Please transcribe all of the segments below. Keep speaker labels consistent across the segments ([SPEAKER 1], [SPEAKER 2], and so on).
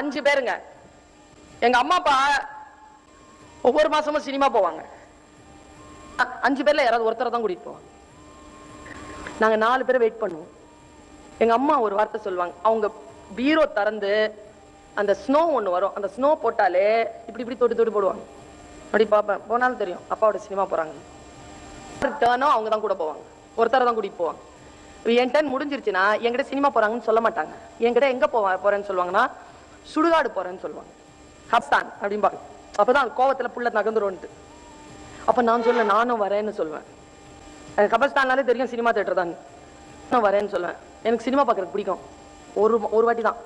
[SPEAKER 1] அஞ்சு பேருங்க. எங்க அம்மா அப்பா ஒவ்வொரு மாசமும் சினிமா போவாங்க. அஞ்சு பேர்ல யாராவது ஒருத்தரை தான் கூட்டிட்டு போவாங்க. நாங்க நாலு பேரை வெயிட் பண்ணுவோம். எங்க அம்மா ஒரு வார்த்தை சொல்லுவாங்க. அவங்க பீரோ திறந்து அந்த ஸ்னோ ஒண்ணு வரும். அந்த ஸ்னோ போட்டாலே இப்படி இப்படி தொட்டு தொட்டு போடுவாங்க. அப்படி பார்ப்பேன். போனாலும் தெரியும். அப்பாவோட சினிமா போறாங்க. டேர்னோ அவங்க தான் கூட போவாங்க. ஒருத்தரை தான் கூட்டிட்டு போவாங்க. என் டர்ன் முடிஞ்சிருச்சுன்னா என்கிட்ட சினிமா போறாங்கன்னு சொல்ல மாட்டாங்க. என்கிட்ட எங்க போவா போறேன்னு சொல்லுவாங்கன்னா சுடுகாடு போறேன்னு சொல்லுவாங்க. ஹப்தான் அப்படிம்பாங்க. அப்பதான் கோவத்துல புள்ள நகர்ந்துரும்ட்டு அப்ப நான் சொல்ல நானும் வரேன்னு சொல்லுவேன். எனக்கு கபஸ்தான்னாலே தெரியும் சினிமா தேட்டர் தான் நான் வரேன்னு சொல்லுவேன். எனக்கு சினிமா பார்க்கறது பிடிக்கும். ஒரு ஒரு வாட்டி தான்.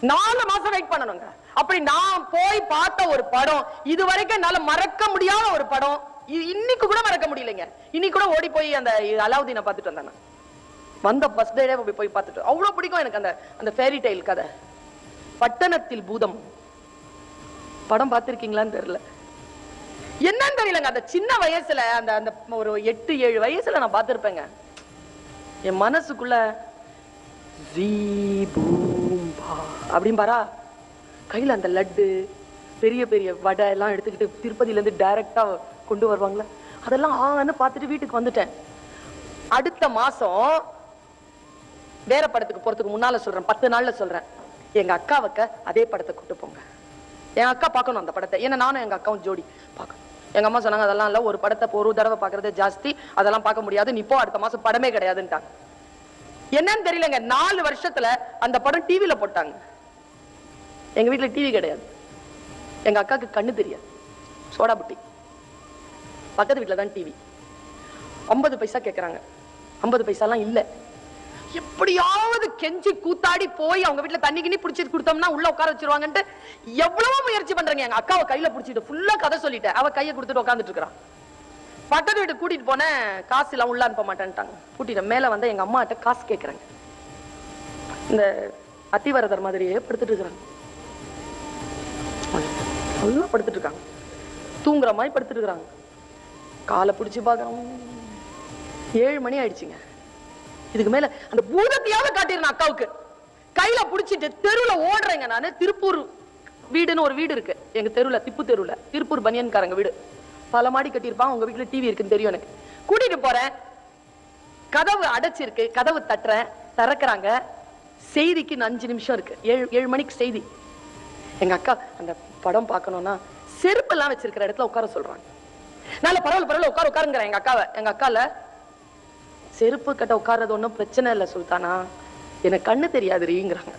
[SPEAKER 1] நாலு மாசம் வெயிட் பண்ணணுங்க. அப்படி நான் போய் பார்த்த ஒரு படம் இது வரைக்கும் என்னால மறக்க முடியாத ஒரு படம். இ- இன்னைக்கு கூட மறக்க முடியலைங்க. இன்னைக்கு கூட ஓடி போய் அந்த அலாவுதீனை பார்த்துட்டு வந்தேன் வந்த பஸ் டேவே போய் போய் பார்த்துட்டு. அவ்வளவு பிடிக்கும் எனக்கு அந்த அந்த ஃபேரி டைல் கதை. பட்டணத்தில் பூதம். படம் பார்த்திருக்கீங்களான்னு தெரியல. என்னன்னு தெரியலங்க. அந்த சின்ன வயசுல அந்த அந்த ஒரு எட்டு ஏழு வயசுல நான் பார்த்திருப்பேங்க. என் மனசுக்குள்ள அப்படின்னு பாரா. கையில அந்த லட்டு பெரிய பெரிய வடை எல்லாம் எடுத்துக்கிட்டு திருப்பதியில இருந்து டைரக்டா கொண்டு வருவாங்களே? அதெல்லாம் ஆன்னு பார்த்துட்டு வீட்டுக்கு வந்துட்டேன். அடுத்த மாசம் வேற படத்துக்கு போறதுக்கு முன்னால சொல்றேன். பத்து நாள்ல சொல்றேன். எங்க அக்காவுக்க அதே படத்தை கூட்டு போங்க. என் அக்கா பார்க்கணும் அந்த படத்தை. ஏன்னா நானும் எங்க அக்காவும் ஜோடி பார்க்கணும். எங்க அம்மா சொன்னாங்க அதெல்லாம் இல்ல ஒரு படத்தை ஒரு தடவை பார்க்கறது ஜாஸ்தி. அதெல்லாம் பார்க்க முடியாது. நீ போ அடுத்த மாசம் படமே கிடையாதுன்ட்டாங்க. என்னன்னு தெரியலங்க. நாலு வருஷத்துல அந்த படம் டிவியில போட்டாங்க. எங்க வீட்டுல டிவி கிடையாது. எங்க அக்காவுக்கு கண்ணு தெரியாது. சோடா புட்டி. பக்கத்து வீட்டில் தான் டிவி ஐம்பது பைசா கேட்குறாங்க ஐம்பது பைசாலாம் இல்லை. எப்படியாவது கெஞ்சி கூத்தாடி போய் அவங்க வீட்டுல தண்ணி கிண்ணி பிடிச்சிட்டு கொடுத்தோம்னா உள்ள உட்கார வச்சிருவாங்கன்ட்டு எவ்வளவோ முயற்சி பண்றேங்க. எங்க அக்காவை கையில பிடிச்சிட்டு ஃபுல்லா கதை சொல்லிட்டேன். அவ கையை கொடுத்துட்டு உட்காந்துட்டு இருக்கிறான் பக்கத்து வீட்டுக்கு கூட்டிட்டு போனேன். காசு எல்லாம் உள்ள அனுப்ப மாட்டேன்ட்டாங்க. கூட்டிட்டு மேல வந்து எங்க அம்மாட்ட காசு கேட்கறாங்க இந்த அத்திவரதர் மாதிரியே படுத்துட்டு இருக்கிறாங்க. நல்லா படுத்துட்டு இருக்காங்க. தூங்குற மாதிரி படுத்துட்டு இருக்கிறாங்க. காலை பிடிச்சி பார்க்கறோம். ஏழு மணி ஆயிடுச்சுங்க. இதுக்கு மேல அந்த பூதத்தையாவது காட்டிருந்தேன் அக்காவுக்கு. கையில புடிச்சிட்டு தெருவுல ஓடுறேங்க நானு. திருப்பூர் வீடுன்னு ஒரு வீடு இருக்கு. எங்க தெருவுல திப்பு தெருவுல. திருப்பூர் பனியன்காரங்க வீடு. பல மாடி கட்டியிருப்பாங்க. உங்க வீட்டுல டிவி இருக்குன்னு தெரியும் எனக்கு. கூட்டிட்டு போறேன். கதவு அடைச்சிருக்கு. கதவு தட்டுறேன். திறக்கிறாங்க. செய்திக்கு அஞ்சு நிமிஷம் இருக்கு. ஏழு ஏழு மணிக்கு செய்தி. எங்க அக்கா அந்த படம் பார்க்கணும்னா செருப்பெல்லாம் வச்சிருக்கிற இடத்துல உட்கார சொல்றாங்க. நல்ல பரவாயில்ல பரவாயில்ல உட்கார உட்காருங்கிறேன். எங்க அக்காவை எங்க அக்கால செருப்பு கட்ட உட்கார்றது ஒன்றும் பிரச்சனை இல்லை சுல்தானா. எனக்கு கண்ணு தெரியாதுரீங்கிறாங்க